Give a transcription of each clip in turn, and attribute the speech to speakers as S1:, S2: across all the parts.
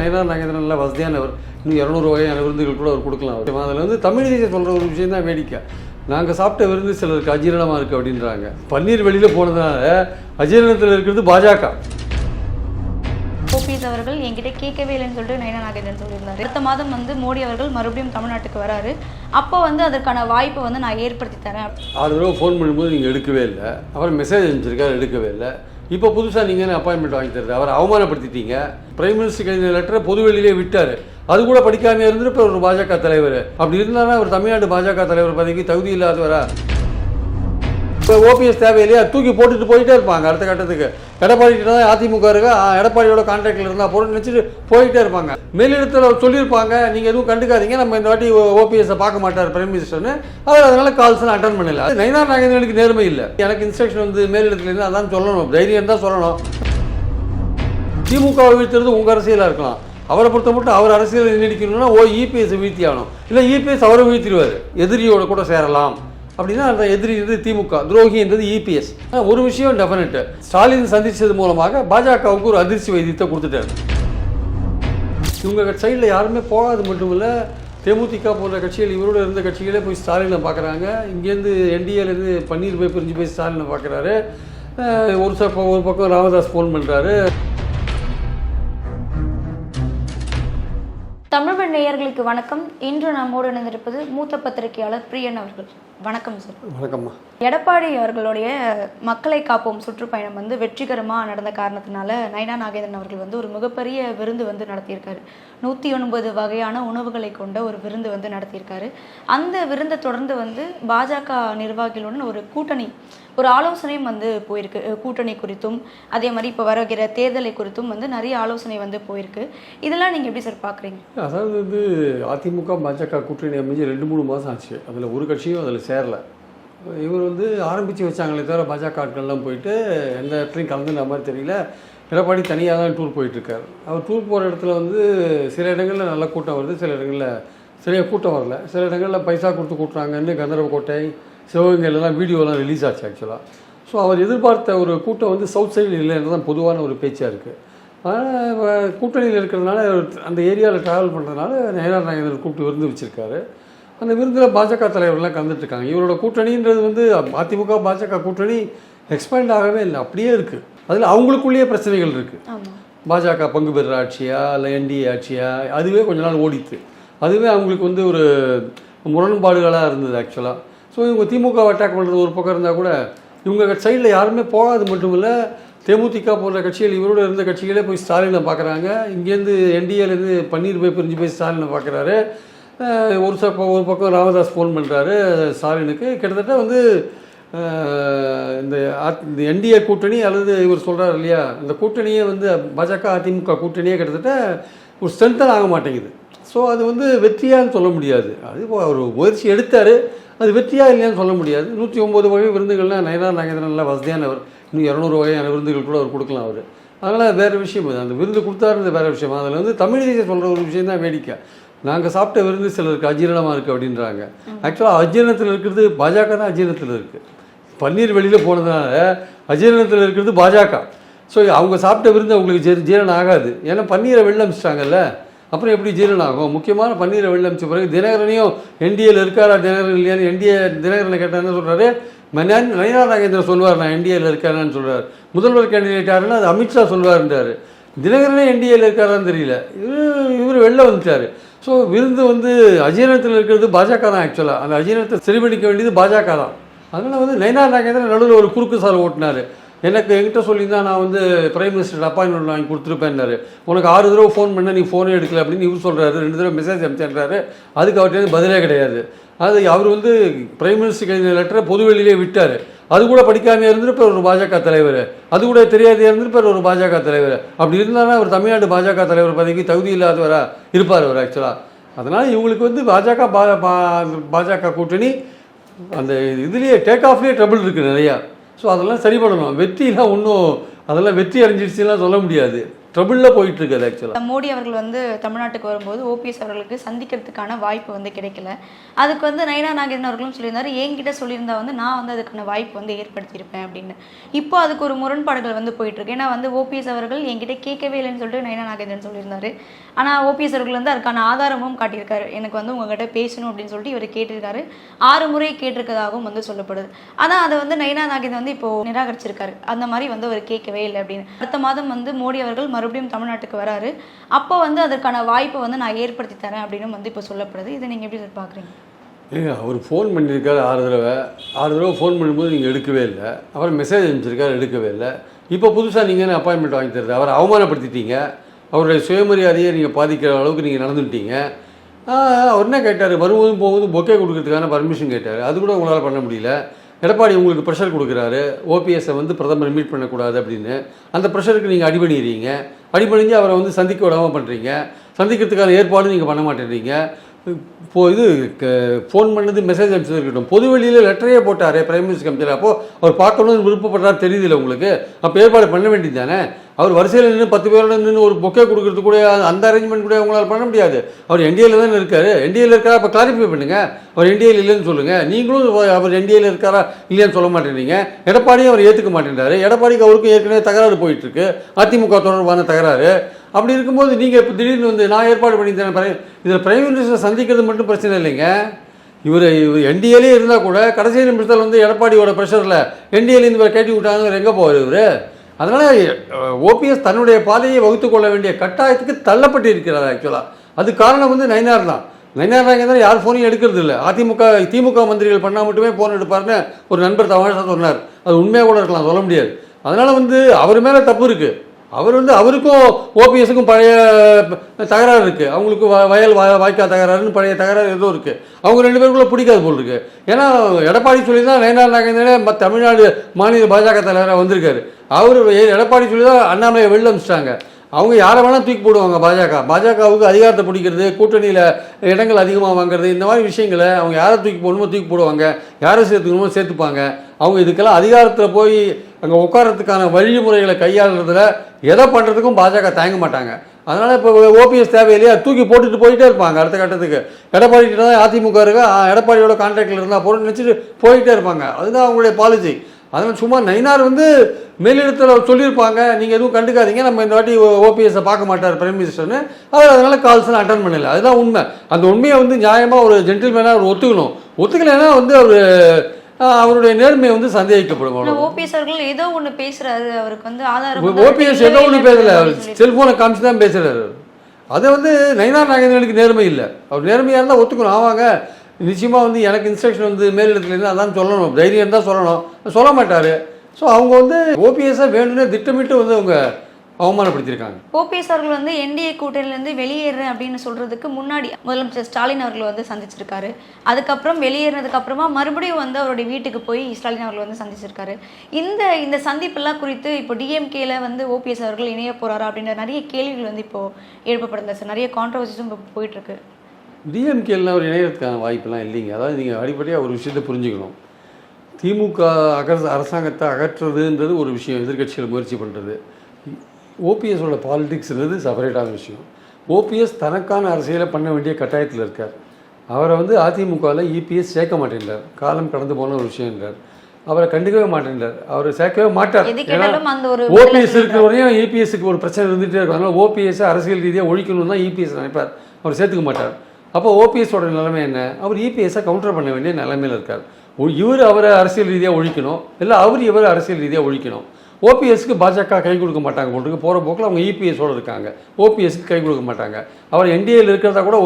S1: நயனார் நாகேந்திரன் நல்ல வசதியானவர் இன்னும் இரநூறு வகையான விருந்துகள் கூட அவர் கொடுக்கலாம் அவர். அதில் வந்து தமிழ் தேசிய சொல்கிற ஒரு விஷயம் தான் வேடிக்கை. நாங்கள் சாப்பிட்ட விருந்து சிலருக்கு அஜீரணமாக இருக்குது அப்படின்றாங்க. பன்னீர் வெளியில் போனதுனால அஜீரணத்தில் இருக்கிறது பாஜக.
S2: ஓபிஎஸ் அவர்கள் என்கிட்ட கேட்கவே இல்லைன்னு சொல்லிட்டு நயனா நாகேந்திரன் சொல்லியிருந்தாரு. அடுத்த மாதம் வந்து மோடி அவர்கள் மறுபடியும் தமிழ்நாட்டுக்கு வராரு. அப்போ வந்து அதற்கான வாய்ப்பை வந்து நான் ஏற்படுத்தி தரேன்.
S1: ஆறு தடவை ஃபோன் பண்ணும்போது நீங்கள் எடுக்கவே இல்லை. அப்புறம் மெசேஜ் அனுப்பிச்சிருக்காரு எடுக்கவே இல்லை. இப்போ புதுசாக நீங்கள் அப்பாயின்மெண்ட் வாங்கி தருது அவரை அவமானப்படுத்திட்டீங்க. பிரைம் மினிஸ்டர் எழுதிய லெட்டரை பொதுவெளியிலே விட்டார். அது கூட படிக்காமல் இருந்துட்டு இப்போ ஒரு பாஜக தலைவர். அப்படி இருந்தாலும் அவர் தமிழ்நாடு பாஜக தலைவர் பதவிக்கு தகுதி இல்லாதவரா? இப்போ ஓபிஎஸ் தேவையில்லையா? தூக்கி போட்டுட்டு போயிட்டே இருப்பாங்க அடுத்த கட்டத்துக்கு. எடப்பாடி கிட்ட தான் அதிமுக இருக்கா. எடப்பாடியோட கான்ட்ராக்டில் இருந்தால் போட்டு நினச்சிட்டு போயிட்டே இருப்பாங்க. மேலிடத்தில் சொல்லியிருப்பாங்க. நீங்கள் எதுவும் கண்டுக்காதீங்க. நம்ம இந்த வாட்டி ஓபிஎஸ்ஸை பார்க்க மாட்டார் பிரைம் மினிஸ்டர்னு அவர் அதனால கால்ஸ்லாம் அட்டன் பண்ணல. அது நயினார் நாகேந்திரனுக்கு நேர்மை இல்லை. எனக்கு இன்ஸ்ட்ரக்ஷன் வந்து மேலிடத்துல இருந்து அதான் சொல்லணும். தைரியம் தான் சொல்லணும். திமுகவை வீழ்த்துறது உங்கள் அரசியலாக இருக்கலாம். அவரை பொறுத்த மட்டும் அவர் அரசியல் நீடிக்கணும்னா ஓ இபிஎஸ் வீழ்த்தி ஆகணும் இல்லை இபிஎஸ் அவரை வீழ்த்திடுவார். எதிரியோட கூட சேரலாம். அப்படின்னா அந்த எதிரி திமுக துரோகின்றது இபிஎஸ் ஒரு விஷயம் டெஃபினட் ஸ்டாலின் சந்திச்சது மூலமாக பாஜகவுக்கு ஒரு அதிர்ச்சி வைத்தியத்தை கொடுத்துட்டாரு. இவங்க சைடில் யாருமே போகாது மட்டும் இல்லை தேமுதிக போன்ற கட்சிகள் இவரோட இருந்த கட்சிகளே போய் ஸ்டாலினை பார்க்குறாங்க. இங்கேருந்து என்டிஏலேருந்து பன்னீர் போய் பிரிஞ்சு போய் ஸ்டாலினை பார்க்குறாரு. ஒரு ச ஒரு பக்கம் ராமதாஸ் ஃபோன் பண்ணுறாரு
S2: தமிழ் நேயர்களுக்கு வணக்கம். இன்று நம்மோடு இணைந்திருப்பது மூத்த பத்திரிகையாளர் பிரியன் அவர்கள். வணக்கம் சார்
S1: வணக்கம்மா.
S2: எடப்பாடி அவர்களுடைய மக்களை காப்போம் சுற்றுப்பயணம் வந்து வெற்றிகரமாக நடந்த காரணத்தினால நயனா நாகேந்திரன் அவர்கள் வந்து ஒரு மிகப்பெரிய விருந்து வந்து நடத்தியிருக்காரு. நூற்றி ஒன்பது வகையான உணவுகளை கொண்ட ஒரு விருந்து வந்து நடத்தியிருக்காரு. அந்த விருந்தை தொடர்ந்து வந்து பாஜக நிர்வாகிகளுடன் ஒரு கூட்டணி ஒரு ஆலோசனையும் வந்து போயிருக்கு. கூட்டணி குறித்தும் அதே மாதிரி இப்போ வருகிற தேர்தலை குறித்தும் வந்து நிறைய ஆலோசனை வந்து போயிருக்கு. இதெல்லாம் நீங்கள் எப்படி சார் பார்க்குறீங்க
S1: அதாவது வந்து அதிமுக பாஜக கூட்டணி அமைஞ்சு ரெண்டு மூணு மாதம் ஆச்சு. அதில் ஒரு கட்சியும் அதில் சேரல. இவர் வந்து ஆரம்பித்து வச்சாங்களே தவிர பாஜக ஆட்கள்லாம் போயிட்டு எந்த இடத்துலையும் கலந்துன மாதிரி தெரியல. எடப்பாடி தனியாக தான் டூர் போயிட்டுருக்கார். அவர் டூர் போகிற இடத்துல வந்து சில இடங்களில் நல்ல கூட்டம் வருது சில இடங்களில் சரியாக கூட்டம் வரல. சில இடங்களில் பைசா கொடுத்து கூட்டுறாங்கன்னு கந்தரவக்கோட்டை சிவகங்கையிலலாம் வீடியோலாம் ரிலீஸ் ஆச்சு ஆக்சுவலாக ஸோ அவர் எதிர்பார்த்த ஒரு கூட்டம் வந்து சவுத் சைடில் இல்லைன்னு தான் பொதுவான ஒரு பேச்சாக இருக்குது ஆனால் கூட்டணியில் இருக்கிறதுனால அந்த ஏரியாவில் ட்ராவல் பண்ணுறதுனால நயனார் நாயகர் கூப்பிட்டு விருந்து வச்சுருக்காரு. அந்த விருந்தில் பாஜக தலைவர்லாம் கலந்துட்டுருக்காங்க. இவரோட கூட்டணின்றது வந்து அதிமுக பாஜக கூட்டணி எக்ஸ்பேண்ட் ஆகவே இல்லை. அப்படியே இருக்குது அதில் அவங்களுக்குள்ளேயே பிரச்சனைகள் இருக்குது பாஜக பங்கு பெறுற ஆட்சியா இல்லை என்டிஏ ஆட்சியா? அதுவே கொஞ்ச நாள் ஓடித்து அதுவே அவங்களுக்கு வந்து ஒரு முரண்பாடுகளாக இருந்தது ஆக்சுவலாக ஸோ இவங்க திமுக அட்டாக் பண்ணுறது ஒரு பக்கம் இருந்தால் கூட இவங்க சைடில் யாருமே போகாது மட்டும் இல்லை தேமுதிக போன்ற கட்சிகள் இவரோட இருந்த கட்சிகளே போய் ஸ்டாலினை பார்க்குறாங்க. இங்கேருந்து என்டிஏலேருந்து பன்னீர் போய் பிரிஞ்சு போய் ஸ்டாலினை பார்க்குறாரு. ஒரு ச ஒரு பக்கம் ராமதாஸ் ஃபோன் பண்ணுறாரு ஸ்டாலினுக்கு கிட்டத்தட்ட வந்து இந்த இந்த என்டிஏ கூட்டணி அல்லது இவர் சொல்கிறார் இல்லையா இந்த கூட்டணியே வந்து பாஜக அதிமுக கூட்டணியே கிட்டத்தட்ட ஒரு ஸ்ட்ரென்த்தன் ஆக மாட்டேங்குது. ஸோ அது வந்து வெற்றியான்னு சொல்ல முடியாது. அது அவர் முயற்சி எடுத்தார். அது வெற்றியாக இல்லையான்னு சொல்ல முடியாது. நூற்றி ஒம்பது வகை விருந்துகள்லாம் நயனார் நாகேந்திரன் நல்லா வசதியானவர். இன்னும் இரநூறு வகையான விருந்துகள் கூட அவர் கொடுக்கலாம் அவர். அதனால் வேறு விஷயம். அது அந்த விருந்து கொடுத்தாருன்றது வேறு விஷயம். அதில் வந்து தமிழ் தேசிய சொல்கிற ஒரு விஷயம் தான் வேடிக்கை. நாங்கள் சாப்பிட்ட விருந்து சிலருக்கு அஜீரணமாக இருக்குது அப்படின்றாங்க. ஆக்சுவலாக அஜீரணத்தில் இருக்கிறது பாஜக தான் அஜீரணத்தில் இருக்குது பன்னீர் வெளியில் போனதுனால அஜீரணத்தில் இருக்கிறது பாஜக. ஸோ அவங்க சாப்பிட்ட விருந்து அவங்களுக்கு ஜீர ஜீரணம் ஆகாது. ஏன்னா பன்னீரை வெளில அமிச்சிட்டாங்கல்ல அப்புறம் எப்படி ஜீரணம் ஆகும்? முக்கியமான பன்னீரை வெளில அமிச்ச பிறகு தினகரனையும் என்டிஏல இருக்காரா தினகரன் இல்லையான்னு என்டிஏ தினகரனை கேட்டால் என்ன சொல்கிறாரு மன்யான் நயனா நாகேந்திரன் சொல்லுவார் நான் என்டிஏல இருக்காரான்னு சொல்கிறார் முதல்வர் கேண்டிடேட் யாருன்னா அது அமித்ஷா சொல்லுவாருன்றாரு தினகரனே என்டிஏல இருக்காரான்னு தெரியல. இவர் இவர் வெளில வந்துட்டார். ஸோ விருந்து வந்து அஜீரணத்தில் இருக்கிறது பாஜக தான் ஆக்சுவலாக அந்த அஜீரணத்தை சரி பண்ணிக்க வேண்டியது பாஜக தான். அதனால் வந்து நயனா நாகேந்திரன் நடுவில் ஒரு குறுக்கு சார் ஓட்டினார். எனக்கு என்கிட்ட சொல்லியிருந்தா நான் வந்து பிரைம் மினிஸ்டர் அப்பாயின்மெண்ட் வாங்கி கொடுத்துருப்பேன்னாரு. உனக்கு ஆறு தடவை ஃபோன் பண்ண நீ ஃபோனே எடுக்கல அப்படின்னு இவர் சொல்கிறாரு ரெண்டு தடவை மெசேஜ் அனுப்பிச்சேன்றாரு அதுக்கு அவர்கிட்ட பதிலே கிடையாது. அது அவர் வந்து பிரைம் மினிஸ்டர் எழுதிய லெட்டரை பொதுவெளியிலே விட்டார். அது கூட படிக்காமையாக இருந்திருப்பார் ஒரு பாஜக தலைவர். அது கூட தெரியாதே இருந்திருப்பார் ஒரு பாஜக தலைவர். அப்படி இருந்தாலும் அவர் தமிழ்நாடு பாஜக தலைவர் பதவிக்கு தகுதி இல்லாதவரா இருப்பார் அவர் ஆக்சுவலாக அதனால் இவங்களுக்கு வந்து பாஜக பாஜக கூட்டணி அந்த இதுலேயே டேக் ஆஃப்லேயே ட்ரபிள் இருக்குது நிறையா. ஸோ அதெல்லாம் சரி பண்ணணும். வெற்றிலாம் ஒன்றும் அதெல்லாம் வெற்றி அடைஞ்சிடுச்சுலாம் சொல்ல முடியாது. ட்ரபிளில் போயிட்டு இருக்குது ஆக்சுவலாக
S2: மோடி அவர்கள் வந்து தமிழ்நாட்டுக்கு வரும்போது ஓபிஎஸ் அவர்களுக்கு சந்திக்கிறதுக்கான வாய்ப்பு வந்து கிடைக்கல. அதுக்கு வந்து நயனா நாகேந்திரன் அவர்களும் சொல்லியிருந்தாரு என்கிட்ட சொல்லியிருந்தா வந்து நான் வந்து அதுக்கான வாய்ப்பு வந்து ஏற்படுத்தியிருப்பேன் அப்படின்னு. இப்போ அதுக்கு ஒரு முரண்பாடுகள் வந்து போயிட்டு இருக்கு ஏன்னா வந்து ஓபிஎஸ் அவர்கள் என்கிட்ட கேட்கவே இல்லைன்னு சொல்லிட்டு நயனா நாகேந்திரன் சொல்லியிருந்தாரு. ஆனால் ஓபிஎஸ் அவர்கள் வந்து அதுக்கான ஆதாரமும் காட்டியிருக்காரு. எனக்கு வந்து உங்ககிட்ட பேசணும் அப்படின்னு சொல்லிட்டு இவர் கேட்டிருக்காரு. ஆறு முறை கேட்டிருக்கதாகவும் வந்து சொல்லப்படுது. ஆனால் அதை வந்து நயனா நாகேந்திரன் வந்து இப்போ நிராகரிச்சிருக்காரு. அந்த மாதிரி வந்து அவர் கேட்கவே இல்லை அப்படின்னு. அடுத்த மாதம் வந்து மோடி அவர்கள் மறுபடியும் தமிழ்நாட்டுக்கு வராரு. அப்போ வந்து அதற்கான வாய்ப்பை வந்து நான் ஏற்படுத்தி தரேன் அப்படின்னு வந்து இப்போ சொல்லப்படுது. இதை நீங்கள் எப்படி சார் பார்க்குறீங்க
S1: ஏங்க அவர் ஃபோன் பண்ணியிருக்காரு ஆறு தடவை. ஆறு தடவை ஃபோன் பண்ணும்போது நீங்கள் எடுக்கவே இல்லை. அப்புறம் மெசேஜ் அனுப்பிச்சிருக்காரு எடுக்கவே இல்லை. இப்போ புதுசாக நீங்கள் என்ன அப்பாயின்மெண்ட் வாங்கி தருது அவரை அவமானப்படுத்திட்டீங்க. அவருடைய சுயமரியாதையை நீங்கள் பாதிக்கிற அளவுக்கு நீங்கள் நடந்துட்டீங்க. அவர் என்ன கேட்டார்? வருவதும் போகும்போதும் பொக்கே கொடுக்கறதுக்கான பர்மிஷன் கேட்டார். அது கூட உங்களால் பண்ண முடியல. எடப்பாடி உங்களுக்கு ப்ரெஷர் கொடுக்குறாரு. ஓபிஎஸ்ஸை வந்து பிரதமர் மீட் பண்ணக்கூடாது அப்படின்னு. அந்த ப்ரெஷருக்கு நீங்கள் அடிபணிகிறீங்க அடிபணிஞ்சு அவரை வந்து சந்திக்க விடாமல் பண்ணுறீங்க சந்திக்கிறதுக்கான ஏற்பாடும் நீங்கள் பண்ண மாட்டேன்றீங்க. இப்போ இது ஃபோன் பண்ணது மெசேஜ் அனுப்பிச்சது இருக்கட்டும். பொது வெளியில் லெட்டரே போட்டார் பிரைம் மினிஸ்டர் அமைச்சர் அப்போது அவர் பார்க்கணும்னு விருப்பப்படுறாரு தெரியுதுல்ல உங்களுக்கு. அப்போ ஏற்பாடு பண்ண வேண்டியது தானே? அவர் வரிசையில் நின்று பத்து பேரோட நின்று ஒரு பொக்கே கொடுக்கறது கூட அந்த அரேஞ்ச்மெண்ட் கூட உங்களால் பண்ண முடியாது. அவர் என்டிஏல தானே இருக்காரு. என்டிஏல இருக்காரா? அப்போ கிளாரிஃபை பண்ணுங்க. அவர் என்டிஏல இல்லைன்னு சொல்லுங்க. நீங்களும் அவர் என்டிஏல இருக்காரா? இல்லைன்னு சொல்ல மாட்டேன்றீங்க. எடப்பாடியும் அவர் ஏற்றுக்க மாட்டேன்றாரு. எடப்பாடிக்கு அவருக்கும் ஏற்கனவே தகராறு போயிட்டு இருக்கு அதிமுக தொடர்பான தகராறு. அப்படி இருக்கும்போது நீங்கள் இப்போ திடீர்னு வந்து நான் ஏற்பாடு பண்ணி தரேன் இதில் பிரைம் மினிஸ்டர் சந்திக்கிறது மட்டும் பிரச்சனை இல்லைங்க. இவர் இவர் என்டிஏலே இருந்தால் கூட கடைசி நிமிஷத்தில் வந்து எடப்பாடியோட ப்ரெஷரில் என்டிஏலேருந்து இவரை கேட்டி விட்டாங்க எங்கே போவார் இவர்? அதனால் ஓபிஎஸ் தன்னுடைய பாதையை வகுத்து கொள்ள வேண்டிய கட்டாயத்துக்கு தள்ளப்பட்டு இருக்கிறார் ஆக்சுவலாக அது காரணம் வந்து நயனார் தான். நயனார் நாயகன் யார் ஃபோனையும் எடுக்கிறது இல்லை. அதிமுக திமுக மந்திரிகள் பண்ணால் மட்டுமே ஃபோன் எடுப்பார்னு ஒரு நண்பர் தமாஷா சொன்னார். அது உண்மையாக கூட இருக்கலாம் சொல்ல முடியாது. அதனால் வந்து அவர் மேலே தப்பு இருக்குது அவர் வந்து அவருக்கும் ஓபிஎஸுக்கும் பழைய தகராறு இருக்குது அவங்களுக்கு வ- வயல் வ- வாய்க்கா தகராறுன்னு பழைய தகராறு ஏதோ இருக்குது அவங்க ரெண்டு பேருக்குள்ள பிடிக்காது போல் இருக்குது ஏன்னா எடப்பாடி சொல்லி தான் நயனார் நாகேந்திரனே ம- தமிழ்நாடு மாநில பாஜக தலைவராக வந்திருக்காரு. அவர் எடப்பாடி சொல்லி தான் அண்ணாமலையை வெளில அமிச்சிட்டாங்க. அவங்க யாரை வேணால் தூக்கி போடுவாங்க பாஜக. பாஜகவுக்கு அதிகாரத்தை பிடிக்கிறது கூட்டணியில் இடங்கள் அதிகமாக வாங்குறது இந்த மாதிரி விஷயங்களை அவங்க யாரை தூக்கி போடணுமோ தூக்கி போடுவாங்க. யாரை சேர்த்துக்கணுமோ சேர்த்துப்பாங்க. அவங்க இதுக்கெல்லாம் அதிகாரத்தில் போய் அங்கே உட்காரத்துக்கான வழிமுறைகளை கையாளுறதுல எதை பண்ணுறதுக்கும் பாஜக தயங்க மாட்டாங்க. அதனால் இப்போ ஓபிஎஸ் தேவையில்லையா? தூக்கி போட்டுட்டு போயிட்டே இருப்பாங்க அடுத்த கட்டத்துக்கு. எடப்பாடி தான் அதிமுக இருக்கா? எடப்பாடியோட கான்ட்ராக்டில் இருந்தால் போட்டு நினச்சிட்டு போயிட்டே இருப்பாங்க. அதுதான் அவங்களுடைய பாலிசி அதனால் சும்மா நயினார் வந்து மேலிடத்தில் சொல்லியிருப்பாங்க. நீங்கள் எதுவும் கண்டுக்காதீங்க. நம்ம இந்த வாட்டி ஓபிஎஸ்ஸை பார்க்க மாட்டார் பிரைம் மினிஸ்டர்னு அவர் அதனால் கால்ஸ்லாம் அட்டன் பண்ணல. அதுதான் உண்மை. அந்த உண்மையை வந்து நியாயமாக ஒரு ஜென்டில்மேனாக அவர் ஒத்துக்கணும். ஒத்துக்கலைன்னா வந்து அவர் அவருடைய நேர்மையை வந்து சந்தேகிக்கப்படும்.
S2: ஓபிஎஸ் அவர்கள் ஏதோ ஒன்று பேசுறாரு. அவருக்கு வந்து ஆதாரம்
S1: ஓபிஎஸ் ஏதோ ஒன்று பேசல. அவர் செல்போனை காமிச்சு தான் பேசுறாரு. அது வந்து நயினார் நாகேந்திரனுக்கு நேர்மை இல்லை. அவர் நேர்மையாக இருந்தால் ஒத்துக்கணும். ஆவாங்க நிச்சயமாக வந்து எனக்கு இன்ஸ்ட்ரக்ஷன் வந்து மேலிடத்துலேருந்து அதான் சொல்லணும். தைரியம் தான் சொல்லணும். சொல்ல மாட்டார். ஸோ அவங்க வந்து ஓபிஎஸ்ஸாக வேணும்னே திட்டமிட்டு வந்து அவங்க அவமானப்படுத்தியிருக்காங்க.
S2: ஓபிஎஸ் அவர்கள் வந்து என்டிஏ கூட்டணியிலேருந்து வெளியேறேன் அப்படின்னு சொல்கிறதுக்கு முன்னாடி முதலமைச்சர் ஸ்டாலின் அவர்கள் வந்து சந்திச்சிருக்காரு. அதுக்கப்புறம் வெளியேறினதுக்கு அப்புறமா மறுபடியும் வந்து அவருடைய வீட்டுக்கு போய் ஸ்டாலின் அவர்கள் வந்து சந்திச்சிருக்காரு. இந்த இந்த சந்திப்பெல்லாம் குறித்து இப்போ டிஎம்கேல வந்து ஓபிஎஸ் அவர்கள் இணைய போகிறாரா அப்படின்ற நிறைய கேள்விகள் வந்து இப்போ எழுப்பப்படுது சார். நிறைய கான்ட்ரவர்சிஸும் இப்போ போயிட்டுருக்கு இருக்கு
S1: டிஎம்கேல அவர் இணையறதுக்கான வாய்ப்பெல்லாம் இல்லைங்க. அதாவது நீங்கள் அடிப்படையாக ஒரு விஷயத்தை புரிஞ்சுக்கணும். திமுக அகர் அரசாங்கத்தை அகற்றுறதுன்றது ஒரு விஷயம். எதிர்க்கட்சிகள் முயற்சி பண்ணுறது ஓபிஎஸோட பாலிடிக்ஸ்ன்றது செப்பரேட்டான விஷயம். ஓபிஎஸ் தனக்கான அரசியலை பண்ண வேண்டிய கட்டாயத்தில் இருக்கார். அவரை வந்து அதிமுகவில் இபிஎஸ் சேர்க்க மாட்டேன்றார். காலம் கடந்து போன ஒரு விஷயம்ன்றார் அவரை கண்டுக்கவே மாட்டேன்றார். அவரை சேர்க்கவே மாட்டார். ஓபிஎஸ் இருக்கிற வரையும் இபிஎஸ்க்கு ஒரு பிரச்சனை இருந்துகிட்டே இருக்கும். அதனால் ஓபிஎஸ் அரசியல் ரீதியாக ஒழிக்கணும்னு தான் இபிஎஸ் நினைப்பார். அவர் சேர்த்துக்க மாட்டார். அப்போ ஓபிஎஸோட நிலைமை என்ன? அவர் இபிஎஸை கவுண்டர் பண்ண வேண்டிய நிலைமையில் இருக்கார். இவர் அவரை அரசியல் ரீதியாக ஒழிக்கணும். இல்லை அவர் இவர் அரசியல் ரீதியாக ஒழிக்கணும். ஓபிஎஸ்க்கு பாஜக கை கொடுக்க மாட்டாங்க ஒன்றுக்கு போகிற போக்கில் அவங்க இபிஎஸோடு இருக்காங்க. ஓபிஎஸ்க்கு கை கொடுக்க மாட்டாங்க. அவர் என்டிஏல இருக்கிறதா கூட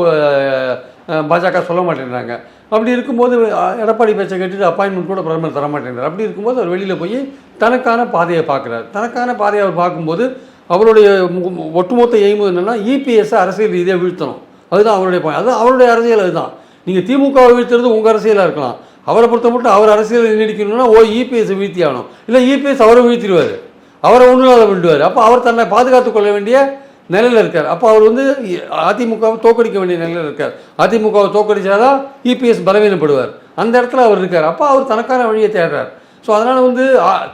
S1: பாஜக சொல்ல மாட்டேங்கிறாங்க அப்படி இருக்கும்போது எடப்பாடி பேச்சை கேட்டுட்டு அப்பாயின்மெண்ட் கூட பிரதமர் தர மாட்டேங்கிறார் அப்படி இருக்கும்போது அவர் வெளியில் போய் தனக்கான பாதையை பார்க்குறாரு. தனக்கான பாதையை அவர் பார்க்கும்போது அவருடைய மு- ஒட்டுமொத்த எய்மு என்னென்னா இபிஎஸ்ஸை அரசியல் ரீதியாக வீழ்த்தணும். அதுதான் அவருடைய point. அதுதான் அவருடைய அரசியல் அதுதான். நீங்கள் திமுகவை வீழ்த்துறது உங்கள் அரசியலாக இருக்கலாம். அவரை பொறுத்த மட்டும் அவர் அரசியல் நீடிக்கணும்னா ஓ இபிஎஸ் வீழ்த்தி ஆகணும். இல்லை இபிஎஸ் அவரை வீழ்த்திடுவார். அவரை ஒன்றும் விடுவார் அப்போ அவர் தன்னை பாதுகாத்துக் கொள்ள வேண்டிய நிலையில் இருக்கார். அப்போ அவர் வந்து அதிமுகவை தோக்கடிக்க வேண்டிய நிலையில் இருக்கார். அதிமுகவை தோக்கடிச்சாதான் இபிஎஸ் பலவீனப்படுவார். அந்த இடத்துல அவர் இருக்கார். அப்போ அவர் தனக்கான வழியை தேடுறார். ஸோ அதனால் வந்து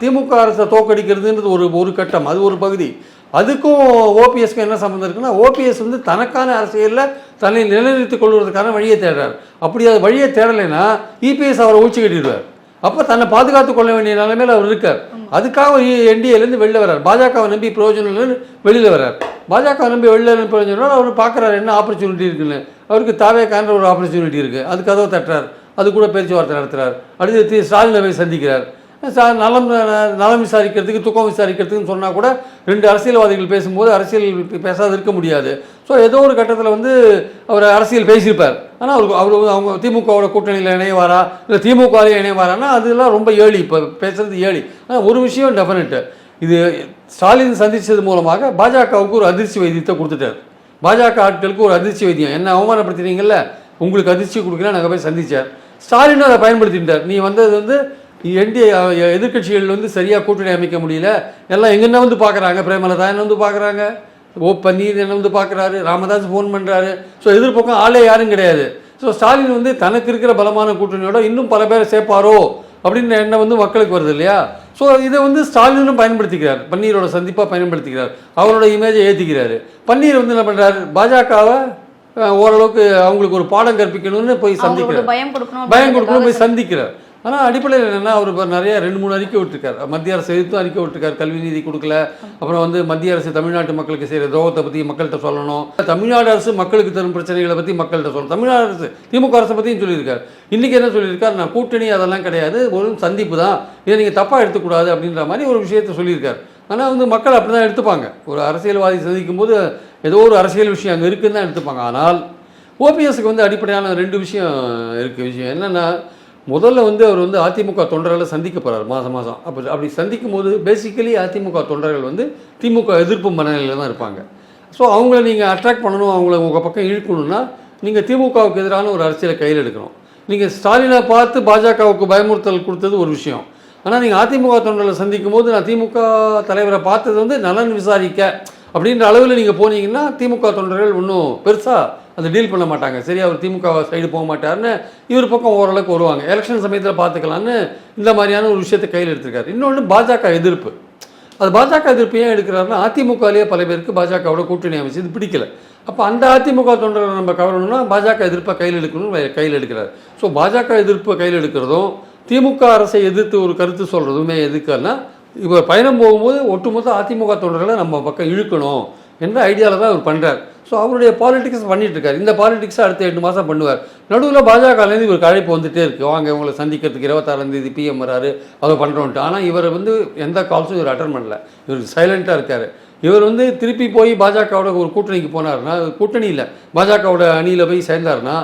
S1: திமுக அரசை தோக்கடிக்கிறதுன்றது ஒரு ஒரு கட்டம். அது ஒரு பகுதி. அதுக்கும் ஓபிஎஸ்க்கும் என்ன சம்மந்தம் இருக்குன்னா ஓபிஎஸ் வந்து தனக்கான அரசியலில் தன்னை நிலைநிறுத்திக் கொள்வதற்கான வழியை தேடுறார். அப்படி அது வழியை தேடலைன்னா இபிஎஸ் அவரை ஒழிச்சு கட்டிடுவார். அப்போ தன்னை பாதுகாத்துக் கொள்ள வேண்டிய நிலைமையில் அவர் இருக்கார். அதுக்காக என்டிஏலேருந்து வெளில வர்றார். பாஜகவை நம்பி பிரயோஜனம் வெளியில் வர்றார். பாஜக நம்பி இருந்து பிரயோஜனம்? அவர் பார்க்குறாரு என்ன ஆப்பர்ச்சுனிட்டி இருக்குன்னு. அவருக்கு தாவேக்கான்ற ஒரு ஆப்பர்ச்சுனிட்டி இருக்குது அது கதவை தட்டுறார். அது கூட பேச்சுவார்த்தை நடத்துறார். அடுத்து ஸ்டாலினை போய் சந்திக்கிறார். நலம் நலம் விசாரிக்கிறதுக்கு துக்கம் விசாரிக்கிறதுக்குன்னு சொன்னால் கூட ரெண்டு அரசியல்வாதிகள் பேசும்போது அரசியல் பேசாத இருக்க முடியாது. ஸோ ஏதோ ஒரு கட்டத்தில் வந்து அவர் அரசியல் பேசியிருப்பார். ஆனால் அவருக்கு அவர் அவங்க திமுகவோட கூட்டணியில் இணைவாரா? இல்லை திமுகவில் இணையவாரானா அதெல்லாம் ரொம்ப ஏழி. இப்போ பேசுறது ஏழி. ஆனால் ஒரு விஷயம் டெஃபினட்டு இது ஸ்டாலின் சந்தித்தது மூலமாக பாஜகவுக்கு ஒரு அதிர்ச்சி வைத்தியத்தை கொடுத்துட்டார். பாஜக ஆட்களுக்கு ஒரு அதிர்ச்சி வைத்தியம். என்ன அவமானப்படுத்தினீங்கல்ல? உங்களுக்கு அதிர்ச்சி கொடுக்கல நாங்கள் போய் சந்தித்தார் ஸ்டாலினும் அதை பயன்படுத்திட்டார். நீ வந்தது வந்து என்டிஏ எதிர்க்கட்சிகள் வந்து சரியாக கூட்டணி அமைக்க முடியல. எல்லாம் எங்கென்ன வந்து பார்க்குறாங்க? பிரேமலதா என்ன வந்து பார்க்குறாங்க? ஓ பன்னீர் என்ன வந்து பார்க்குறாரு? ராமதாஸ் ஃபோன் பண்ணுறாரு ஸோ எதிர்பக்கம் ஆளே யாரும் கிடையாது. ஸோ ஸ்டாலின் வந்து தனக்கு இருக்கிற பலமான கூட்டணியோட இன்னும் பல பேரை சேர்ப்பாரோ? அப்படின்னு எண்ணம் வந்து மக்களுக்கு வருது இல்லையா? ஸோ இதை வந்து ஸ்டாலினும் பயன்படுத்திக்கிறார். பன்னீரோட சந்திப்பாக பயன்படுத்திக்கிறார். அவரோட இமேஜை ஏற்றிக்கிறாரு பன்னீர் வந்து என்ன பண்ணுறாரு பாஜகவை ஓரளவுக்கு அவங்களுக்கு ஒரு பாடம் கற்பிக்கணும்னு போய் சந்திக்கிறார்.
S2: பயம் கொடுக்கணும்
S1: போய் சந்திக்கிறார். ஆனால் அடிப்படையில் என்னென்னா அவர் இப்போ நிறைய ரெண்டு மூணு அறிக்கை விட்டுருக்கார். மத்திய அரசு எதிர்த்தும் அறிக்கை விட்டுருக்கார். கல்வி நிதி கொடுக்கல. அப்புறம் வந்து மத்திய அரசு தமிழ்நாட்டு மக்களுக்கு செய்கிற துரோகத்தை பற்றி மக்கள்கிட்ட சொல்லணும். தமிழ்நாடு அரசு மக்களுக்கு தரும் பிரச்சனைகளை பற்றி மக்கள்கிட்ட சொல்லணும். தமிழ்நாடு அரசு திமுக அரசை பற்றியும் சொல்லியிருக்கார். இன்றைக்கி என்ன சொல்லியிருக்கார் நான் கூட்டணி அதெல்லாம் கிடையாது. ஒரு சந்திப்பு தான். இதை நீங்கள் தப்பாக எடுத்துக்கூடாது அப்படின்ற மாதிரி ஒரு விஷயத்த சொல்லியிருக்காரு. ஆனால் வந்து மக்கள் அப்படி தான் எடுத்துப்பாங்க. ஒரு அரசியல்வாதி சந்திக்கும் போது ஏதோ ஒரு அரசியல் விஷயம் அங்கே இருக்குன்னு தான் எடுத்துப்பாங்க. ஆனால் ஓபிஎஸ்க்கு வந்து அடிப்படையான ரெண்டு விஷயம் இருக்குது விஷயம் என்னென்னா முதல்ல வந்து அவர் வந்து அதிமுக தொண்டர்களை சந்திக்க போகிறார் மாதம் மாதம் அப்போ அப்படி சந்திக்கும் போது பேசிக்கலி அதிமுக தொண்டர்கள் வந்து திமுக எதிர்ப்பு மனநிலையில் தான் இருப்பாங்க. ஸோ அவங்கள நீங்கள் அட்ராக்ட் பண்ணணும் அவங்கள உங்கள் பக்கம் இழுக்கணும்னா நீங்கள் திமுகவுக்கு எதிரான ஒரு அரசியலை கையில் எடுக்கணும். நீங்கள் ஸ்டாலினை பார்த்து பாஜகவுக்கு பயமுறுத்தல் கொடுத்தது ஒரு விஷயம். ஆனால் நீங்கள் அதிமுக தொண்டர்களை சந்திக்கும் போது நான் திமுக தலைவரை பார்த்தது வந்து நலன் விசாரிக்க அப்படின்ற அளவில் நீங்கள் போனீங்கன்னா திமுக தொண்டர்கள் இன்னும் பெருசாக அதை டீல் பண்ண மாட்டாங்க. சரி அவர் திமுக சைடு போக மாட்டாருன்னு இவர் பக்கம் ஓரளவுக்கு வருவாங்க. எலெக்ஷன் சமயத்தில் பார்த்துக்கலான்னு இந்த மாதிரியான ஒரு விஷயத்தை கையில் எடுத்திருக்காரு. இன்னொன்று பாஜக எதிர்ப்பு. அது பாஜக எதிர்ப்பு ஏன் எடுக்கிறாருன்னா அதிமுகலேயே பல பேருக்கு பாஜகவோட கூட்டணி அமைச்சு இது பிடிக்கல. அப்போ அந்த அதிமுக தொண்டரை நம்ம கவரணும்னா பாஜக எதிர்ப்பை கையில் எடுக்கணும்னு கையில் எடுக்கிறார். ஸோ பாஜக எதிர்ப்பை கையில் எடுக்கிறதும் திமுக அரசை எதிர்த்து ஒரு கருத்து சொல்கிறதுமே எதுக்குன்னா இப்போ பயணம் போகும்போது ஒட்டுமொத்த அதிமுக தொண்டர்களை நம்ம பக்கம் இழுக்கணும். என்ற ஐடியாவில் தான் அவர் பண்ணுறார் ஸோ அவருடைய பாலிடிக்ஸ் பண்ணிட்டு இருக்காரு இந்த பாலிடிக்ஸை அடுத்த எட்டு மாதம் பண்ணுவார். நடுவில் பாஜகலேருந்து இவருக்கு அழைப்பு வந்துட்டே இருக்கு. வாங்க இவங்களை சந்திக்கிறதுக்கு இருபத்தாறாந்தேதி பிஎம் வராரு. அதை பண்ணுறோன்ட்டு ஆனால் இவர் வந்து எந்த கால்ஸும் இவர் அட்டன் பண்ணல. இவர் சைலண்ட்டாக இருக்கார். இவர் வந்து திருப்பி போய் பாஜகவோட ஒரு கூட்டணிக்கு போனார்னா கூட்டணி இல்லை. பாஜகவோட அணியில் போய் சேர்ந்தாருன்னா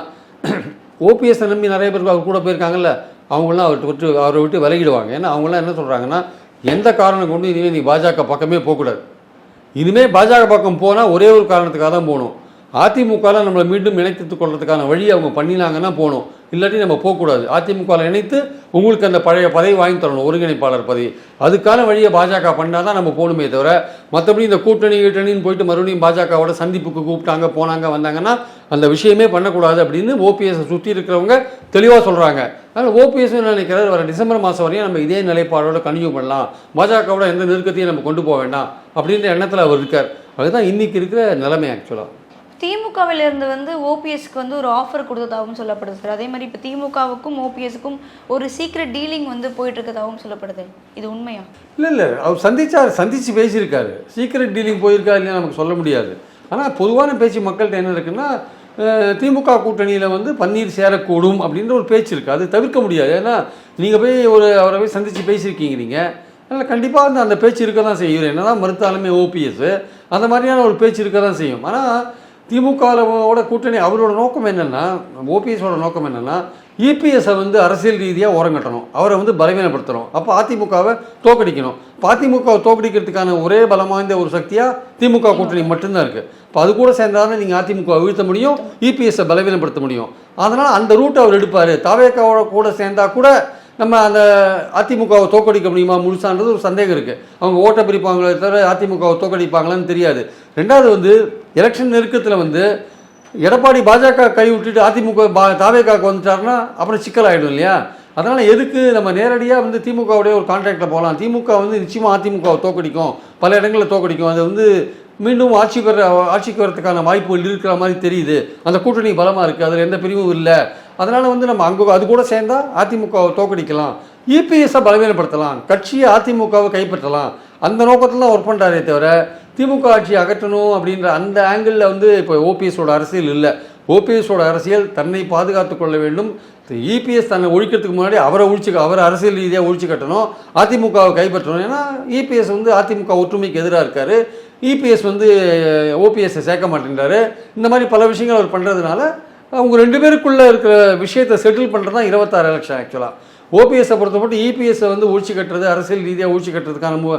S1: ஓபிஎஸ் நம்பி நிறைய பேர் அவர் கூட போயிருக்காங்கல்ல. அவங்களாம் அவர்கிட்ட விட்டு அவரை விட்டு விலகிடுவாங்க. ஏன்னா அவங்களாம் என்ன சொல்கிறாங்கன்னா எந்த காரணம் கொண்டு இனிமேல் நீ பாஜக பக்கமே போகக்கூடாது. இனிமேல் பாஜக பக்கம் போனால் ஒரே ஒரு காரணத்துக்காக தான் போகணும். அதிமுகவில் நம்மளை மீண்டும் இணைத்து கொள்றதுக்கான வழி அவங்க பண்ணினாங்கன்னா போகணும் இல்லாட்டி நம்ம போகக்கூடாது. அதிமுகவில் இணைத்து உங்களுக்கு அந்த பழைய பதவி வாங்கி தரணும் ஒருங்கிணைப்பாளர் பதவி. அதுக்கான வழியை பாஜக பண்ணால் தான் நம்ம போகணுமே தவிர மற்றபடி இந்த கூட்டணி கூட்டணின்னு போயிட்டு மறுபடியும் பாஜகவோட சந்திப்புக்கு கூப்பிட்டாங்க போனாங்க வந்தாங்கன்னா அந்த விஷயமே பண்ணக்கூடாது அப்படின்னு ஓபிஎஸ் சுற்றி இருக்கிறவங்க தெளிவாக சொல்கிறாங்க அதனால் ஓபிஎஸ் நினைக்கிறார்? வர டிசம்பர் மாதம் வரையும் நம்ம இதே நிலைப்பாடோட கன்யூ பண்ணலாம். பாஜகவோட எந்த நெருக்கத்தையும் நம்ம கொண்டு போக வேண்டாம் அப்படின்ற எண்ணத்தில் அவர் இருக்கார். அதுதான் இன்றைக்கி இருக்கிற நிலைமை ஆக்சுவலாக
S2: திமுகவிலிருந்து வந்து ஓபிஎஸ்க்கு வந்து ஒரு ஆஃபர் கொடுத்ததாகவும் சொல்லப்படுது சார். அதே மாதிரி இப்போ திமுகவுக்கும் ஓபிஎஸ்க்கும் ஒரு சீக்ரெட் டீலிங் வந்து போயிட்டு இருக்கதாகவும் சொல்லப்படுது. இது உண்மையா?
S1: இல்லை இல்லை. அவர் சந்திச்சார் சந்தித்து பேசியிருக்காரு. சீக்கிரம் டீலிங் போயிருக்கா இல்லையா நமக்கு சொல்ல முடியாது. ஆனால் பொதுவான பேச்சு மக்கள்கிட்ட என்ன இருக்குன்னா திமுக கூட்டணியில் வந்து பன்னீர் சேரக்கூடும் அப்படின்ற ஒரு பேச்சு இருக்குது அது தவிர்க்க முடியாது. ஏன்னா நீங்கள் போய் ஒரு அவரை போய் சந்தித்து பேசியிருக்கீங்க நீங்கள் அதனால் கண்டிப்பாக வந்து அந்த பேச்சு இருக்க தான் செய்யும். என்ன தான் மறுத்தாலுமே ஓபிஎஸ். அந்த மாதிரியான ஒரு பேச்சு இருக்க தான் செய்யும். ஆனால் திமுகவோட கூட்டணி அவரோட நோக்கம் என்னென்னா ஓபிஎஸோட நோக்கம் என்னென்னா இபிஎஸ்ஸை வந்து அரசியல் ரீதியாக ஓரங்கட்டணும் அவரை வந்து பலவீனப்படுத்தணும். அப்போ அதிமுகவை தோக்கடிக்கணும். இப்போ அதிமுகவை தோக்கடிக்கிறதுக்கான ஒரே பலம் வாய்ந்த ஒரு சக்தியாக திமுக கூட்டணி மட்டும்தான் இருக்குது இப்போ அது கூட சேர்ந்தாலும் நீங்கள் அதிமுக வீழ்த்த முடியும் இபிஎஸ்ஸை பலவீனப்படுத்த முடியும். அதனால் அந்த ரூட்டை அவர் எடுப்பார். தாவேக்காவோட கூட சேர்ந்தால் கூட நம்ம அந்த அதிமுகவை தோக்கடிக்க முடியுமா முழுசான்றது ஒரு சந்தேகம் இருக்குது அவங்க ஓட்டை பிரிப்பாங்களே தவிர அதிமுகவை தோக்கடிப்பாங்களான்னு தெரியாது. ரெண்டாவது வந்து எலெக்ஷன் நெருக்கத்தில் வந்து எடப்பாடி பாஜக கை விட்டுட்டு அதிமுக பா தாவேக்காக்கு வந்துட்டாருன்னா அப்புறம் சிக்கல் ஆகிடும் இல்லையா? அதனால் எதுக்கு நம்ம நேரடியாக வந்து திமுகவுடைய ஒரு கான்ட்ராக்டில் போகலாம்? திமுக வந்து நிச்சயமாக அதிமுகவை தோக்கடிக்கும். பல இடங்களில் தோக்கடிக்கும். அது வந்து மீண்டும் ஆட்சி பெற ஆட்சிக்கு வரதுக்கான வாய்ப்புகள் இருக்கிற மாதிரி தெரியுது. அந்த கூட்டணி பலமாக இருக்குது அதில் எந்த பிரிவும் இல்லை. அதனால் வந்து நம்ம அங்கே அது கூட சேர்ந்தா அதிமுகவை தோக்கடிக்கலாம் இபிஎஸ்ஸை பலவீனப்படுத்தலாம் கட்சியை அதிமுகவை கைப்பற்றலாம். அந்த நோக்கத்தில் தான் ஒர்க் பண்ணுறாரே தவிர திமுக ஆட்சியை அகற்றணும் அப்படின்ற அந்த ஆங்கிளில் வந்து இப்போ ஓபிஎஸோட அரசியல் இல்லை. ஓபிஎஸோட அரசியல் தன்னை பாதுகாத்து கொள்ள வேண்டும். இபிஎஸ் தன்னை ஒழிக்கிறதுக்கு முன்னாடி அவரை ஒழிச்சு அவரை அரசியல் ரீதியாக ஒழிச்சு கட்டணும் அதிமுகவை கைப்பற்றணும். ஏன்னா இபிஎஸ் வந்து அதிமுக ஒற்றுமைக்கு எதிராக இருக்கார். இபிஎஸ் வந்து ஓபிஎஸ்ஸை சேர்க்க மாட்டேங்கிறாரு இந்த மாதிரி பல விஷயங்கள் அவர் பண்ணுறதுனால அவங்க ரெண்டு பேருக்குள்ளே இருக்கிற விஷயத்தை செட்டில் பண்ணுறது தான் இருபத்தாறு எலெக்ஷன் ஆக்சுவலாக ஓபிஎஸ்ஸை பொறுத்த மட்டும் இபிஎஸ்ஸை வந்து ஒழிச்சு கட்டுறது அரசியல் ரீதியாக ஒழிச்சு கட்டுறதுக்கான மு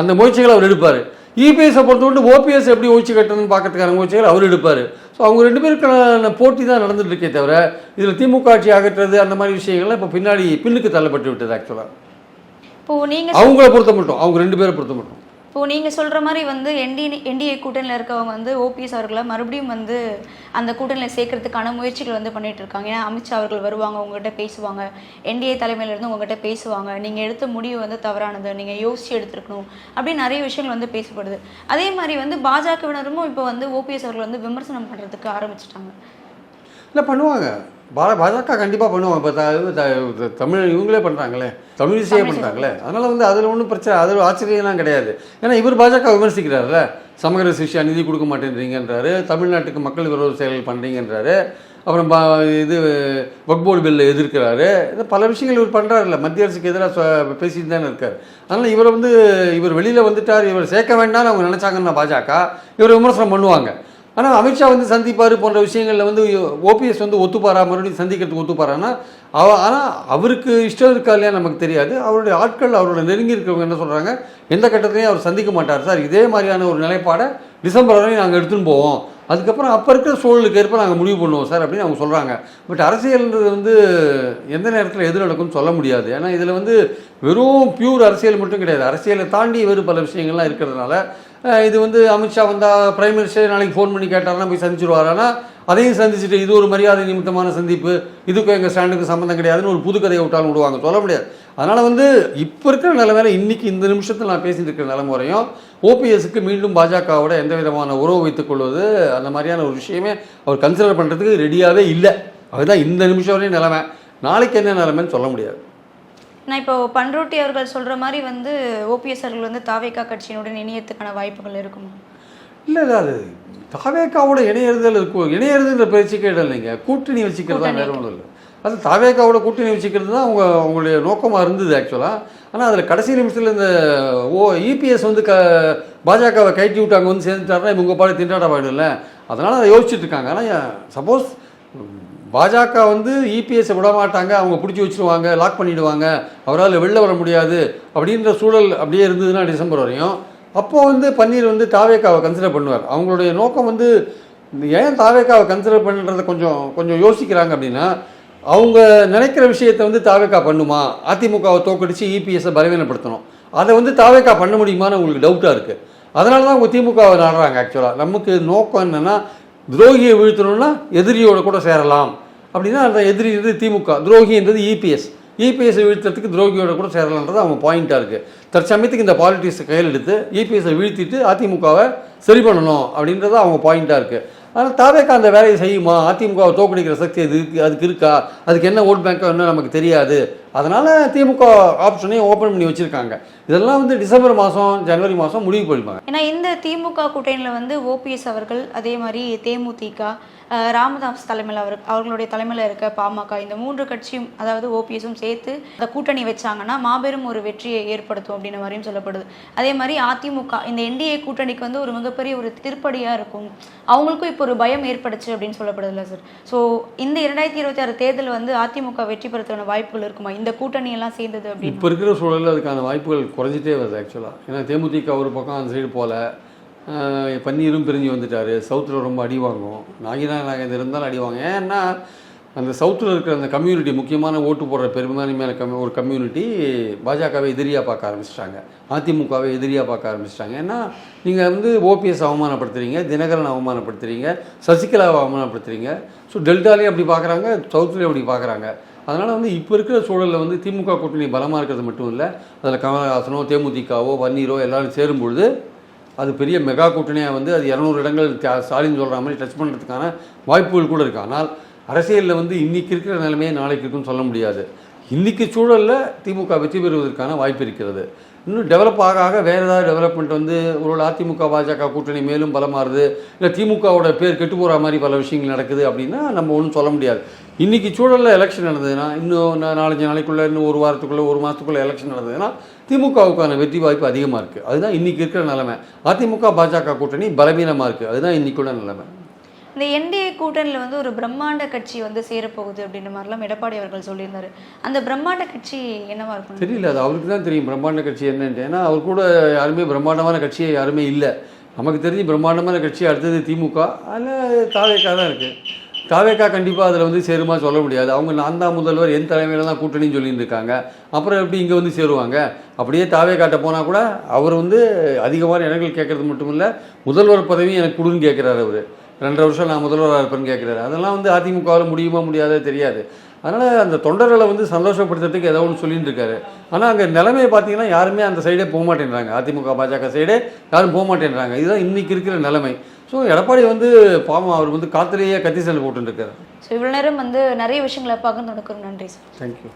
S1: அந்த முயற்சிகளை அவர் எடுப்பார். இபிஎஸ்ஸை பொறுத்த மட்டும் ஓபிஎஸ் எப்படி ஒழிச்சு கட்டணும்னு பார்க்கறதுக்கான முயற்சிகள் அவர் எடுப்பார். ஸோ அவங்க ரெண்டு பேருக்கான போட்டி தான் நடந்துட்டு இருக்கே தவிர இதில் திமுக ஆட்சி அகற்றுறது அந்த மாதிரி விஷயங்கள்லாம் இப்போ பின்னாடி பின்னுக்கு தள்ளப்பட்டு விட்டது ஆக்சுவலாக
S2: இப்போ நீங்க
S1: அவங்கள பொறுத்த மட்டும் அவங்க ரெண்டு பேரை பொறுத்த மட்டும்.
S2: இப்போது நீங்கள் சொல்கிற மாதிரி வந்து என்டி என்டிஏ கூட்டணியில் இருக்கவங்க வந்து ஓபிஎஸ் அவர்களை மறுபடியும் வந்து அந்த கூட்டணியில் சேர்க்கறதுக்கான முயற்சிகள் வந்து பண்ணிகிட்டு இருக்காங்க. ஏன்னா அமித்ஷா அவர்கள் வருவாங்க உங்கள்கிட்ட பேசுவாங்க. என்டிஏ தலைமையிலேருந்து உங்கள்கிட்ட பேசுவாங்க. நீங்கள் எடுத்த முடிவு வந்து தவறானது. நீங்கள் யோசித்து எடுத்துருக்கணும். அப்படின்னு நிறைய விஷயங்கள் வந்து பேசப்படுது. அதே மாதிரி வந்து பாஜகவினரும் இப்போ வந்து ஓபிஎஸ் அவர்கள் வந்து விமர்சனம் பண்ணுறதுக்கு ஆரம்பிச்சிட்டாங்க.
S1: இல்லை பண்ணுவாங்க. பா பாஜக கண்டிப்பாக பண்ணுவாங்க. இப்போ த- தமிழ் இவங்களே பண்ணுறாங்களே தமிழ் இசையே பண்ணுறாங்களே அதனால் வந்து அதில் ஒன்றும் பிரச்சனை அது ஆச்சரியம்லாம் கிடையாது. ஏன்னா இவர் பாஜக விமர்சிக்கிறாருல்ல சமகர சிஷ்யா நிதி கொடுக்க மாட்டேன்றீங்கன்றாரு. தமிழ்நாட்டுக்கு மக்கள் விரோத செயல்கள் பண்ணுறீங்கன்றாரு அப்புறம் பா இது வக்போர்டு பில்லை எதிர்க்கிறாரு. இது பல விஷயங்கள் இவர் பண்ணுறாருல்ல மத்திய அரசுக்கு எதிராக பேசிட்டு தானே இருக்கார். அதனால் இவரை வந்து இவர் வெளியில் வந்துட்டார் இவர் சேர்க்க வேண்டாம்னு அவங்க நினச்சாங்கன்னா பாஜக இவர் விமர்சனம் பண்ணுவாங்க. ஆனால் அமித்ஷா வந்து சந்திப்பார் போன்ற விஷயங்களில் வந்து ஓபிஎஸ் வந்து ஒத்துப்பாரா? மறுபடியும் சந்திக்கிறதுக்கு ஒத்துப்பாரான்னா அவ ஆனால் அவருக்கு இஷ்டம் இருக்கா இல்லையா நமக்கு தெரியாது. அவருடைய ஆட்கள் அவரோட நெருங்கி இருக்கிறவங்க என்ன சொல்கிறாங்க எந்த கட்டத்திலையும் அவர் சந்திக்க மாட்டார் சார். இதே மாதிரியான ஒரு நிலைப்பாடை டிசம்பர் வரையும் நாங்கள் எடுத்துன்னு போவோம். அதுக்கப்புறம் அப்போ இருக்கிற சூழலுக்கு ஏற்ப நாங்கள் முடிவு பண்ணுவோம் சார் அப்படின்னு அவங்க சொல்கிறாங்க பட் அரசியல்ன்றது வந்து எந்த நேரத்தில் எது நடக்கும்னு சொல்ல முடியாது. ஏன்னா இதில் வந்து வெறும் பியூர் அரசியல் மட்டும் கிடையாது. அரசியலை தாண்டி வேறு பல விஷயங்கள்லாம் இருக்கிறதுனால இது வந்து அமித்ஷா வந்தால் பிரைம் மினிஸ்டர் நாளைக்கு ஃபோன் பண்ணி கேட்டார்னா போய் சந்திச்சிருவாரானா அதையும் சந்திச்சுட்டு இது ஒரு மரியாதை நிமித்தமான சந்திப்பு இதுக்கும் எங்கள் ஸ்டாண்டுக்கு சம்மந்தம் கிடையாதுன்னு ஒரு புது கதையை விட்டாலும் விடுவாங்க. சொல்ல முடியாது. அதனால் வந்து இப்போ இருக்கிற நிலைமையில இன்றைக்கி இந்த நிமிஷத்தில் நான் பேசிகிட்டு இருக்கிற நிலைமை வரையும் ஓபிஎஸ்க்கு மீண்டும் பாஜகவோட எந்த விதமான உறவு வைத்துக் கொள்வது அந்த மாதிரியான ஒரு விஷயமே அவர் கன்சிடர் பண்ணுறதுக்கு ரெடியாகவே இல்லை. அதுதான் இந்த நிமிஷம் வரையும் நிலைமை. நாளைக்கு என்ன நிலைமைன்னு சொல்ல முடியாது.
S2: நான் இப்போ பண்ருட்டி அவர்கள் சொல்ற மாதிரி வந்து ஓபிஎஸ் அவர்கள் வந்து தாவேகா கட்சியினுடன் இணையத்துக்கான வாய்ப்புகள் இருக்குமா?
S1: இல்லை இல்லை அது தாவேக்காவோட இணையறுதல் இருக்கும் இணையறுதுன்ற பேச்சுக்கே இடம் இல்லைங்க கூட்டணி வச்சுக்கிறது தான் வேற ஒன்றும் இல்லை. அது தாவேக்காவோட கூட்டணி வச்சுக்கிறது தான் அவங்க அவங்களுடைய நோக்கமாக இருந்தது ஆக்சுவலாக ஆனால் அதில் கடைசி நிமிஷத்தில் இந்த ஓ இபிஎஸ் வந்து க பாஜகவை கைட்டி விட்டு அங்கே வந்து சேர்ந்துட்டாருன்னா இவங்க பாடு திண்டாட்டம் ஆகிடும்ல அதனால் அதை யோசிச்சுட்டு இருக்காங்க. ஆனால் சப்போஸ் பாஜக வந்து இபிஎஸ்ஸை விட மாட்டாங்க அவங்க பிடிச்சி வச்சிருவாங்க லாக் பண்ணிவிடுவாங்க அவரால் வெளில வர முடியாது அப்படின்ற சூழல் அப்படியே இருந்ததுன்னா டிசம்பர் வரையும். அப்போது வந்து பன்னீர் வந்து தாவேக்காவை கன்சிடர் பண்ணுவார். அவங்களுடைய நோக்கம் வந்து ஏன் தாவேக்காவை கன்சிடர் பண்ணுறத கொஞ்சம் கொஞ்சம் யோசிக்கிறாங்க அப்படின்னா அவங்க நினைக்கிற விஷயத்தை வந்து தாவேக்கா பண்ணுமா? அதிமுகவை தோக்கடித்து இபிஎஸ்ஸை பலவீனப்படுத்தணும். அதை வந்து தாவேக்கா பண்ண முடியுமான்னு உங்களுக்கு டவுட்டாக இருக்குது அதனால தான் அவங்க திமுகவை நாடுறாங்க ஆக்சுவலாக நமக்கு நோக்கம் என்னென்னா துரோகியை வீழ்த்தணும்னா எதிரியோட கூட சேரலாம். அப்படின்னா அந்த எதிரி வந்து திமுக துரோகின்றது இபிஎஸ் இபிஎஸ்ஸை வீழ்த்துறதுக்கு துரோகியோட கூட சேரலான்றது அவங்க பாயிண்ட்டாக இருக்குது தற்சமயத்துக்கு இந்த பாலிட்டிக்ஸை கையில் எடுத்து இபிஎஸ்ஸை வீழ்த்திட்டு அதிமுகவை சரி பண்ணணும் அப்படின்றது அவங்க பாயிண்ட்டாக இருக்குது ஆனால் தாவேக்கா அந்த வேலையை செய்யுமா? அதிமுகவை தோக்கடிக்கிற சக்தி அது அதுக்கு இருக்கா? அதுக்கு என்ன ஓட் பேங்க்கோ என்ன நமக்கு தெரியாது. அதனால் திமுக ஆப்ஷனையும் ஓப்பன் பண்ணி வச்சுருக்காங்க. இதெல்லாம் வந்து டிசம்பர் மாதம் ஜனவரி மாதம் முடிவு பண்ணிப்பாங்க.
S2: ஏன்னா இந்த திமுக கூட்டணியில் வந்து ஓபிஎஸ் அவர்கள் அதே மாதிரி தேமுதிக ராமதாஸ் தலைமையில் அவர் அவர்களுடைய தலைமையில் இருக்க பாமக இந்த மூன்று கட்சியும் அதாவது ஓபிஎஸும் சேர்த்து அந்த கூட்டணி வச்சாங்கன்னா மாபெரும் ஒரு வெற்றியை ஏற்படுத்தும் அப்படின்ற மாதிரியும் சொல்லப்படுது. அதே மாதிரி அதிமுக இந்த என்டிஏ கூட்டணிக்கு வந்து ஒரு மிகப்பெரிய ஒரு திருப்படியாக இருக்கும். அவங்களுக்கும் இப்போ ஒரு பயம் ஏற்படுச்சு அப்படின்னு சொல்லப்படுதுல்ல சார் ஸோ இந்த இரண்டாயிரத்தி இருபத்தி ஆறு தேர்தல் வந்து அதிமுக வெற்றி பெறதுக்கான வாய்ப்புகள் இருக்குமா? இந்த கூட்டணி எல்லாம் சேர்ந்தது அப்படின்னு?
S1: இப்போ இருக்கிற சூழலில் அதுக்கான வாய்ப்புகள் குறைஞ்சிட்டே வருது ஆக்சுவலாக ஏன்னா தேமுதிக ஒரு பக்கம் அந்த சைடு போகல பன்னீரும் பிரிஞ்சு வந்துட்டார். சவுத்தில் ரொம்ப அடி வாங்கும் நாகினா நாகேந்திரன் இருந்தாலும் அடி வாங்க ஏன்னா அந்த சவுத்தில் இருக்கிற அந்த கம்யூனிட்டி முக்கியமான ஓட்டு போடுற பெரும்பான்மையான கம் ஒரு கம்யூனிட்டி பாஜகவை எதிரியாக பார்க்க ஆரம்பிச்சிட்டாங்க. அதிமுகவை எதிரியாக பார்க்க ஆரம்பிச்சிட்டாங்க. ஏன்னா நீங்கள் வந்து ஓபிஎஸ் அவமானப்படுத்துகிறீங்க தினகரன் அவமானப்படுத்துகிறீங்க சசிகலாவை அவமானப்படுத்துறீங்க. ஸோ டெல்டாலேயும் அப்படி பார்க்குறாங்க சவுத்துலேயும் அப்படி பார்க்குறாங்க அதனால் வந்து இப்போ இருக்கிற சூழலில் வந்து திமுக கூட்டணி பலமாக இருக்கிறது மட்டும் இல்லை. அதில் கமலஹாசனோ தேமுதிகவோ வன்னீரோ எல்லோரும் சேரும்பொழுது அது பெரிய மெகா கூட்டணியாக வந்து அது இரநூறு இடங்கள் ஸ்டாலின் சொல்கிற மாதிரி டச் பண்ணுறதுக்கான வாய்ப்புகள் கூட இருக்குது ஆனால் அரசியலில் வந்து இன்றைக்கி இருக்கிற நிலைமையை நாளைக்கு இருக்குன்னு சொல்ல முடியாது. இன்றைக்கி சூழலில் திமுக வெற்றி பெறுவதற்கான வாய்ப்பு இருக்கிறது. இன்னும் டெவலப் ஆக ஆக வேறு ஏதாவது டெவலப்மெண்ட் வந்து ஒரு அதிமுக பாஜக கூட்டணி மேலும் பலமாறுது இல்லை திமுகவோட பேர் கெட்டு போகிற மாதிரி பல விஷயங்கள் நடக்குது அப்படின்னா நம்ம ஒன்றும் சொல்ல முடியாது. இன்றைக்கி சூழலில் எலெக்ஷன் நடந்ததுன்னா இன்னும் நாலஞ்சு நாளைக்குள்ளே இன்னும் ஒரு வாரத்துக்குள்ளே ஒரு மாதத்துக்குள்ளே எலெக்ஷன் நடந்ததுன்னா திமுகவுக்கான வெற்றி வாய்ப்பு அதிகமாக இருக்குது அதுதான் இன்னைக்கு இருக்கிற நிலைமை. அதிமுக பாஜக கூட்டணி பலவீனமாக இருக்குது அதுதான் இன்னைக்குள்ள நிலைமை.
S2: இந்த என்டிஏ கூட்டணியில் வந்து ஒரு பிரம்மாண்ட கட்சி வந்து சேரப்போகுது அப்படின்ற மாதிரிலாம் எடப்பாடி அவர்கள் சொல்லியிருந்தாரு. அந்த பிரம்மாண்ட கட்சி என்னவா இருக்கும்
S1: தெரியல. அது அவருக்கு தான் தெரியும். பிரம்மாண்ட கட்சி என்னன்ட்டு. ஏன்னா அவர் கூட யாருமே பிரம்மாண்டமான கட்சியே யாருமே இல்லை. நமக்கு தெரிஞ்சு பிரம்மாண்டமான கட்சி அடுத்தது திமுக. அதில் தாவேக்கா தான் இருக்குது காவேக்கா கண்டிப்பாக அதில் வந்து சேருமா சொல்ல முடியாது. அவங்க நான் தான் முதல்வர் என் தலைமையில் தான் கூட்டணின்னு சொல்லிட்டு இருக்காங்க அப்புறம் எப்படி இங்கே வந்து சேருவாங்க? அப்படியே தாவேக்காட்ட போனால் கூட அவர் வந்து அதிகமான இடங்கள் கேட்குறது மட்டும் இல்லை முதல்வர் பதவி எனக்கு கொடுன்னு கேட்குறாரு அவர். ரெண்டரை வருஷம் நான் முதல்வராக இருப்பேன்னு கேட்குறாரு. அதெல்லாம் வந்து அதிமுகவில் முடியுமா முடியாதே தெரியாது. அதனால் அந்த தொண்டர்களை வந்து சந்தோஷப்படுத்துறதுக்கு ஏதோ ஒன்று சொல்லிட்டு இருக்காரு ஆனால் அங்கே நிலைமையை பார்த்தீங்கன்னா யாருமே அந்த சைடே போக மாட்டேன்றாங்க. அதிமுக பாஜக சைடே யாரும் போக மாட்டேன்றாங்க. இதுதான் இன்றைக்கி இருக்கிற நிலைமை. ஸோ எடப்பாடி வந்து பாவம் அவர் வந்து காத்திலேயே கத்தி சண்டை போட்டுருக்காரு
S2: ஸோ இவ்வளோ நேரம் வந்து நிறைய விஷயங்களை பகிர்ந்து கொடுக்குறோம் நன்றி சார்
S1: தேங்க்யூ